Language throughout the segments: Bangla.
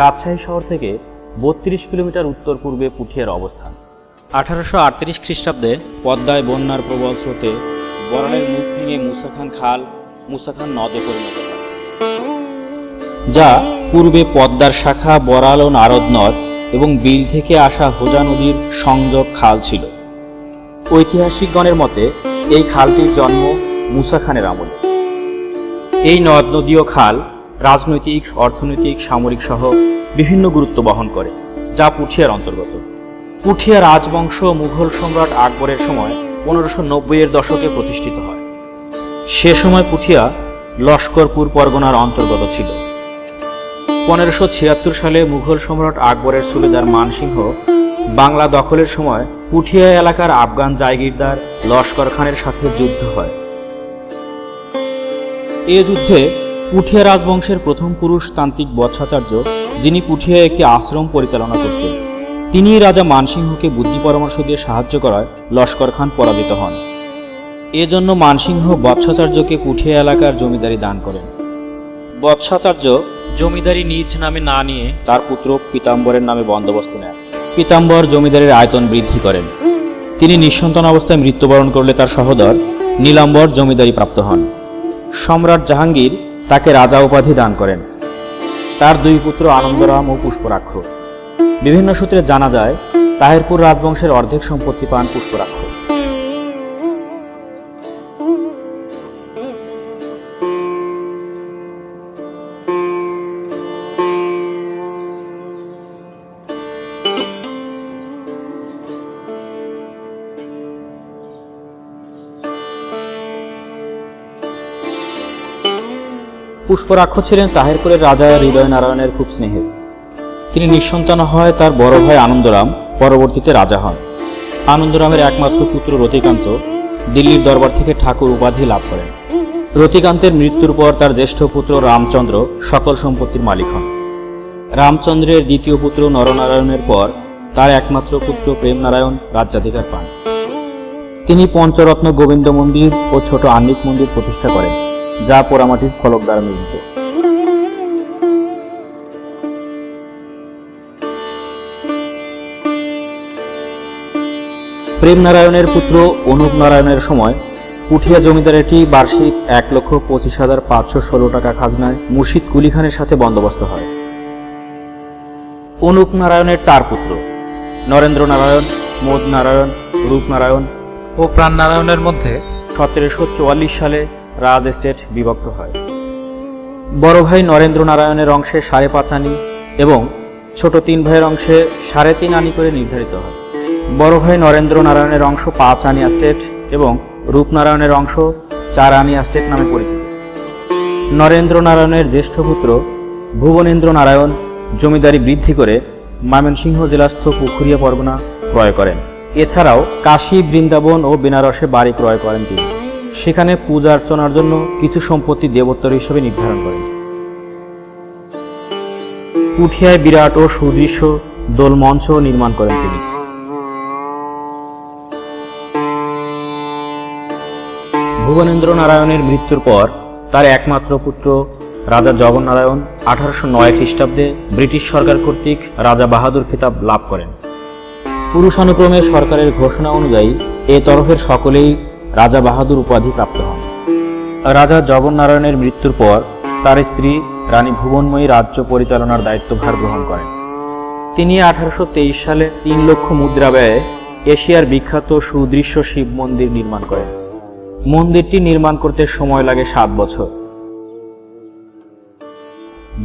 রাজশাহী শহর থেকে বত্রিশ কিলোমিটার উত্তর পূর্বে পুঠিয়ার অবস্থান। আঠারোশো আটত্রিশ খ্রিস্টাব্দে পদ্মায় বন্যার প্রবল স্রোতে বরালের মুখ ভেঙে মুসাখান খাল মুসাখান নদে পরিণত হয়। যা পূর্বে পদ্মার শাখা, বরাল ও নারদ নদ এবং বিল থেকে আসা হোজা নদীর সংযোগ খাল ছিল। ঐতিহাসিকগণের মতে, এই খালটির জন্ম মুসা খানের আমলে। এই নদ নদী ও খাল রাজনৈতিক, অর্থনৈতিক, সামরিক সহ বিভিন্ন গুরুত্ব বহন করে, যা পুঠিয়ার অন্তর্গত। পুঠিয়া রাজবংশ মুঘল সম্রাট আকবরের সময় পনেরোশো নব্বইয়ের দশকে প্রতিষ্ঠিত হয়। সে সময় পুঠিয়া লস্করপুর পরগনার অন্তর্গত ছিল। পনেরোশো ছিয়াত্তর সালে মুঘল সম্রাট আকবরের সুবেদার মানসিংহ বাংলা দখলের সময় পুঠিয়া এলাকার আফগান জায়গিরদার লস্কর খানের সাথে যুদ্ধ হয়। এ যুদ্ধে পুঠিয়া রাজবংশের প্রথম পুরুষ তান্ত্রিক বৎসাচার্য যিনি পুঠিয়া একটি আশ্রম পরিচালনা করতেন। তিনি রাজা মানসিংহকে বুদ্ধি পরামর্শ দিয়ে সাহায্য করায় লস্কর খান পরাজিত হন। এজন্য মানসিংহ বৎসাচার্যকে পুঠিয়া এলাকার জমিদারি দান করেন। বৎসাচার্য জমিদারি নিজ নামে না নিয়ে তার পুত্র পীতাম্বরের নামে বন্দোবস্ত নেন। পীতাম্বর জমিদারির আয়তন বৃদ্ধি করেন। তিনি নিঃসন্তান অবস্থায় মৃত্যুবরণ করলে তার সহোদর নীলাম্বর জমিদারি প্রাপ্ত হন। সম্রাট জাহাঙ্গীর তাকে রাজা উপাধি দান করেন। তার দুই পুত্র আনন্দরাম ও পুষ্পরাক্ষ। বিভিন্ন সূত্রে জানা যায়, তাহেরপুর রাজবংশের অর্ধেক সম্পত্তি পান পুষ্পরাক্ষ। পুষ্পরাক্ষ ছিলেন তাহেরপুরের রাজা হৃদয় নারায়ণের খুব স্নেহের তিনি নিঃসন্তান হয় তার বড় ভাই আনন্দরাম, পরবর্তীতে রাজা হন। আনন্দরামের একমাত্র পুত্র রতিকান্ত দিল্লির দরবার থেকে ঠাকুর উপাধি লাভ করেন। রতিকান্তের মৃত্যুর পর তার জ্যেষ্ঠ পুত্র রামচন্দ্র সকল সম্পত্তির মালিক হন। রামচন্দ্রের দ্বিতীয় পুত্র নরনারায়ণের পর তার একমাত্র পুত্র প্রেমনারায়ণ রাজ্যাধিকার পান। তিনি পঞ্চরত্ন গোবিন্দ মন্দির ও ছোট আন্নিক মন্দির প্রতিষ্ঠা করেন। যা পোড়ামাটির ফলক দ্বারা নির্মিত প্রেমনারায়ণের পুত্র অনুপ নারায়ণের সময় পুঠিয়া জমিদারিটি বার্ষিক এক লক্ষ পঁচিশ হাজার পাঁচশো ষোলো টাকা খাজনায় মুর্শিদ কুলি খানের সাথে বন্দোবস্ত হয়। অনুপ নারায়ণের চার পুত্র নরেন্দ্র নারায়ণ মোদ নারায়ণ রূপনারায়ণ ও প্রাণ নারায়ণের মধ্যে সতেরোশো চুয়াল্লিশ সালে রাজ এস্টেট বিভক্ত হয়। বড় ভাই নরেন্দ্র নারায়ণের অংশে সাড়ে পাঁচ আনি এবং ছোট তিন ভাইয়ের অংশে সাড়ে তিন আনি করে নির্ধারিত হয়। বড় ভাই নরেন্দ্র নারায়ণের অংশ পাঁচ আনি স্টেট এবং রূপনারায়ণের অংশ চার আনি স্টেট নামে পরিচিত। নরেন্দ্র নারায়ণের জ্যেষ্ঠ পুত্র ভুবনেন্দ্র নারায়ণ জমিদারি বৃদ্ধি করে ময়মনসিংহ জেলাস্থ পুখুরিয়া পরগনা ক্রয় করেন। এছাড়াও কাশী, বৃন্দাবন ও বেনারসে বাড়ি ক্রয় করেন তিনি। সেখানে পূজা অর্চনার জন্য কিছু সম্পত্তি দেবোত্তর হিসেবে নির্ধারণ করেন। পুঠিয়ায় বিরাট ও সুদৃশ্য দোলমঞ্চ নির্মাণ করেন তিনি। ভুবনেন্দ্র নারায়ণের মৃত্যুর পর তার একমাত্র পুত্র রাজা জগন্নারায়ণ আঠারোশো নয় খ্রিস্টাব্দে ব্রিটিশ সরকার কর্তৃক রাজা বাহাদুর খেতাব লাভ করেন। পুরুষানুক্রমে সরকারের ঘোষণা অনুযায়ী এ তরফের সকলেই রাজা বাহাদুর উপাধি প্রাপ্ত হন। রাজা জগন্নারায়ণের মৃত্যুর পর তার স্ত্রী রানী ভুবনময়ী রাজ্য পরিচালনার দায়িত্বভার গ্রহণ করেন। তিনি আঠারোশো তেইশ সালে তিন লক্ষ মুদ্রা ব্যয়ে এশিয়ার বিখ্যাত সুদৃশ্য শিব মন্দির নির্মাণ করেন। মন্দিরটি নির্মাণ করতে সময় লাগে সাত বছর।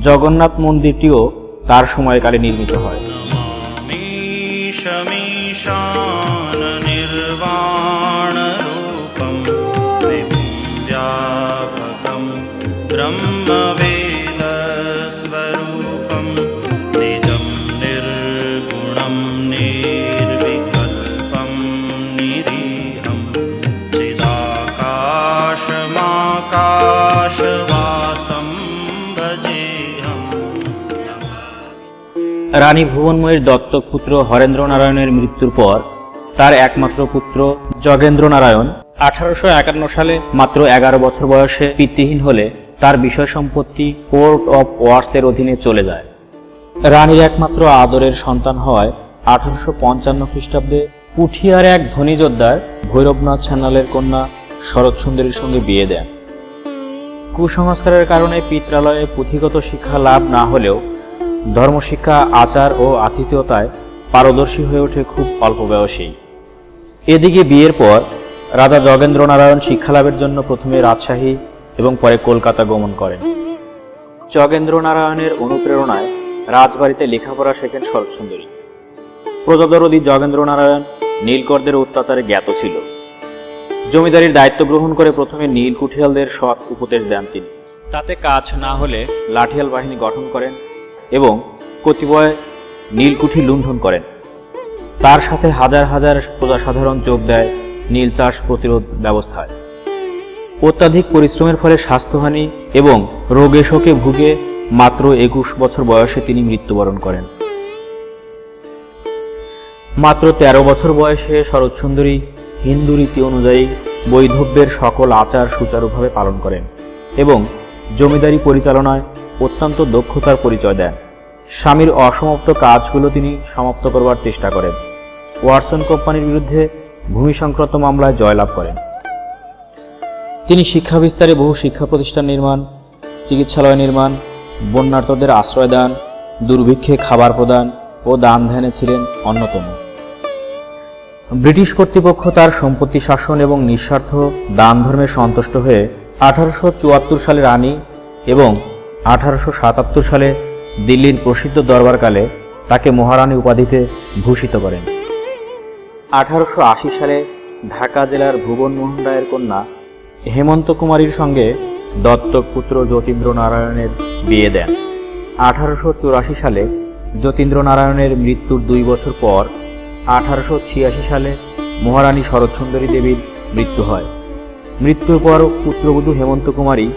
জগন্নাথ মন্দিরটিও তার সময়কালে নির্মিত হয়। রানী ভুবনময়ীর দত্তক পুত্র হরেন্দ্র নারায়ণের মৃত্যুর পর তার একমাত্র পুত্র জগেন্দ্র নারায়ণ আঠারোশো একান্ন সালে মাত্র এগারো বছর বয়সে পিতৃহীন হলে তার বিষয় সম্পত্তি কোর্ট অফ ওয়ার্সের অধীনে চলে যায়। রানীর একমাত্র আদরের সন্তান হওয়ায় আঠারোশো পঞ্চান্ন খ্রিস্টাব্দে পুঠিয়ার এক ধনী যোদ্ধার ভৈরবনাথ সান্যালের কন্যা শরৎ সুন্দরীর সঙ্গে বিয়ে দেন। কুসংস্কারের কারণে পিত্রালয়ে পুঁথিগত শিক্ষা লাভ না হলেও ধর্মশিক্ষা, আচার ও আতিথেয়তায় পারদর্শী হয়ে ওঠে খুব অল্প বয়সেই। এদিকে বিয়ের পর রাজা জগেন্দ্র নারায়ণ শিক্ষালাভের জন্য প্রথমে রাজশাহী এবং পরে কলকাতা গমন করেন। জগেন্দ্র নারায়ণের অনুপ্রেরণায় রাজবাড়িতে লেখাপড়া শেখেন শরৎসুন্দরী প্রজাদরদি জগেন্দ্র নারায়ণ নীলকরদের অত্যাচারে জ্ঞাত ছিল। জমিদারির দায়িত্ব গ্রহণ করে প্রথমে নীল কুঠিয়ালদের সৎ উপদেশ দেন তিনি। তাতে কাজ না হলে লাঠিয়াল বাহিনী গঠন করেন এবং কতিপয় নীলকুঠি লুণ্ঠন করেন। তার সাথে হাজার হাজার প্রজাসাধারণ যোগ দেয় নীল চাষ প্রতিরোধ ব্যবস্থায়। অত্যাধিক পরিশ্রমের ফলে স্বাস্থ্যহানি এবং রোগে শোকে ভুগে মাত্র একুশ বছর বয়সে তিনি মৃত্যুবরণ করেন। মাত্র ১৩ বছর বয়সে শরৎসুন্দরী হিন্দু রীতি অনুযায়ী বৈধব্যের সকল আচার সুচারুভাবে পালন করেন এবং জমিদারি পরিচালনায় অত্যন্ত দক্ষতার পরিচয় দেন। স্বামীর অসমাপ্ত কাজগুলো তিনি সমাপ্ত করবার চেষ্টা করেন। ওয়াটসন কোম্পানির বিরুদ্ধে ভূমি সংক্রান্ত মামলায় জয়লাভ করেন। তিনি শিক্ষা বিস্তারে বহু শিক্ষা প্রতিষ্ঠান নির্মাণ, চিকিৎসালয় নির্মাণ, বন্যার্তদের আশ্রয় দান, দুর্ভিক্ষে খাবার প্রদান ও দান ধ্যানে ছিলেন অন্যতম। ব্রিটিশ কর্তৃপক্ষ তার সম্পত্তি শাসন এবং নিঃস্বার্থ দান ধর্মে সন্তুষ্ট হয়ে আঠারোশো চুয়াত্তর সালে রানী এবং আঠারোশো সাতাত্তর সালে দিল্লির প্রসিদ্ধ দরবারকালে তাকে মহারানী উপাধিতে ভূষিত করেন। আঠারোশো আশি সালে ঢাকা জেলার ভুবন মোহন রায়ের কন্যা হেমন্ত কুমারীর সঙ্গে দত্তক পুত্র যতীন্দ্র নারায়ণের বিয়ে দেন। আঠারোশো চুরাশি সালে যতীন্দ্র নারায়ণের মৃত্যুর দুই বছর পর আঠারোশো ছিয়াশি সালে মহারানী শরৎসুন্দরী দেবীর মৃত্যু হয়। মৃত্যুর পর পুত্রবধূ হেমন্ত কুমারী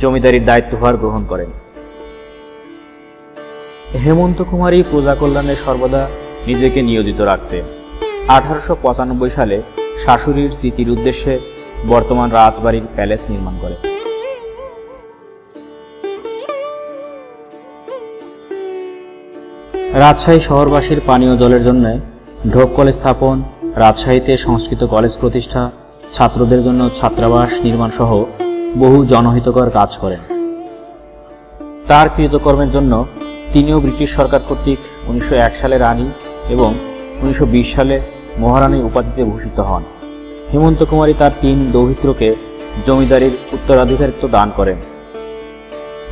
জমিদারির দায়িত্বভার গ্রহণ করেন। হেমন্ত কুমারী প্রজা কল্যাণে সর্বদা নিজেকে নিয়োজিত রাখতেন। আঠারোশো পঁচানব্বই সালে শাশুড়ির স্মৃতির উদ্দেশ্যে বর্তমান রাজবাড়ির প্যালেস নির্মাণ করে রাজশাহী শহরবাসীর পানীয় জলের জন্য ঢোক কলেজ স্থাপন, রাজশাহীতে সংস্কৃত কলেজ প্রতিষ্ঠা, ছাত্রদের জন্য ছাত্রাবাস নির্মাণ সহ বহু জনহিতকর কাজ করেন। তার কৃতকর্মের জন্য তিনিও ব্রিটিশ সরকার কর্তৃক উনিশশো এক সালে রানী এবং উনিশশো বিশ সালে মহারানী উপাধিতে ভূষিত হন। হেমন্ত কুমারী তার তিন দৌহিত্রকে জমিদারির উত্তরাধিকারিত্ব দান করেন।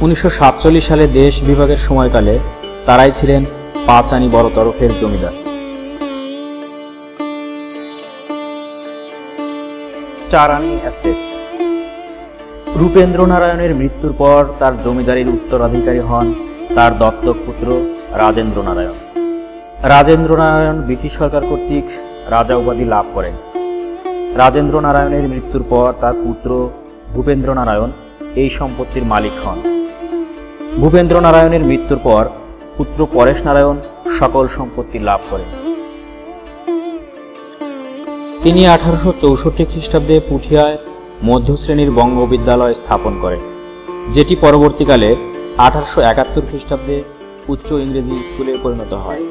উনিশশো সাতচল্লিশ সালে দেশ বিভাগের সময়কালে তারাই ছিলেন পাঁচানি বড় তরফের জমিদার। চারানি এস্টেট। রূপেন্দ্র নারায়ণের মৃত্যুর পর তার জমিদারির উত্তরাধিকারী হন তার দত্তক পুত্র রাজেন্দ্র নারায়ণ রাজেন্দ্র নারায়ণ ব্রিটিশ সরকার কর্তৃক রাজা উপাধি লাভ করেন। রাজেন্দ্র নারায়ণের মৃত্যুর পর তার পুত্র ভূপেন্দ্র নারায়ণ এই সম্পত্তির মালিক হন। ভূপেন্দ্র নারায়ণের মৃত্যুর পর পুত্র পরেশ নারায়ণ সকল সম্পত্তি লাভ করেন। তিনি আঠারোশো চৌষট্টি খ্রিস্টাব্দে পুঠিয়ায় মধ্যশ্রেণীর বঙ্গ বিদ্যালয় স্থাপন করেন যেটি পরবর্তীকালে আঠারোশো একাত্তর খ্রিস্টাব্দে উচ্চ ইংরেজি স্কুলে পরিণত হয়।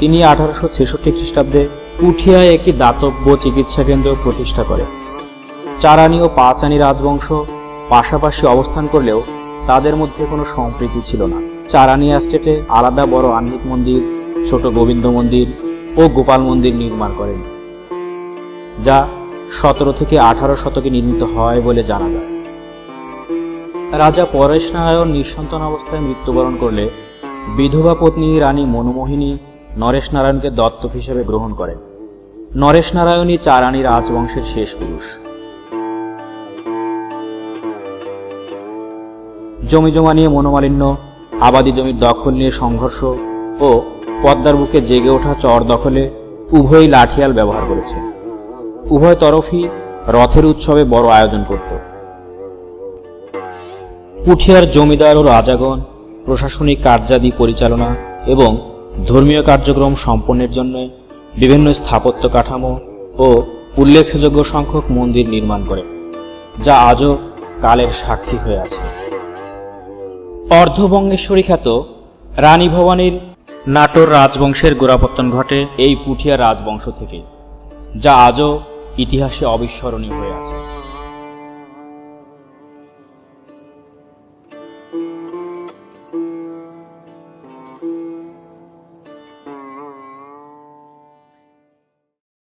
তিনি আঠারোশো ছেষট্টি খ্রিস্টাব্দে পুঠিয়ায় একটি দাতব্য চিকিৎসা কেন্দ্র প্রতিষ্ঠা করেন চারানি ও পাঁচানি রাজবংশ পাশাপাশি অবস্থান করলেও তাদের মধ্যে কোনো সম্প্রীতি ছিল না। চারানি স্টেটে আলাদা বড় আহ্নিক মন্দির, ছোট গোবিন্দ মন্দির ও গোপাল মন্দির নির্মাণ করেন, যা সতেরো থেকে আঠারো শতকে নির্মিত হয় বলে জানা যায়। রাজা পরেশ নারায়ণ নিঃসন্তান অবস্থায় মৃত্যুবরণ করলে বিধবা পত্নী রানী মনোমোহিনী নরেশ নারায়ণকে দত্তক হিসেবে গ্রহণ করেন। নরেশ নারায়ণই চারানি রাজবংশের শেষ পুরুষ। জমি জমা নিয়ে মনোমালিন্য, আবাদি জমির দখল নিয়ে সংঘর্ষ ও পদ্মার বুকে জেগে ওঠা চর দখলে উভয়ই লাঠিয়াল ব্যবহার করেছে। উভয় তরফই রথের উৎসবে বড় আয়োজন করত। পুঠিয়ার জমিদার ও রাজাগণ, প্রশাসনিক কার্যাদি পরিচালনা এবং ধর্মীয় কার্যক্রম সম্পন্নের জন্য বিভিন্ন স্থাপত্য কাঠামো ও উল্লেখযোগ্য সংখ্যক মন্দির নির্মাণ করে, যা আজও কালের সাক্ষী হয়ে আছে। অর্ধবঙ্গেশ্বরী খ্যাত রানী ভবানীর নাটোর রাজবংশের গোড়াপত্তন ঘটে এই পুঠিয়া রাজবংশ থেকে, যা আজও ইতিহাসে অবিস্মরণীয় হয়ে আছে।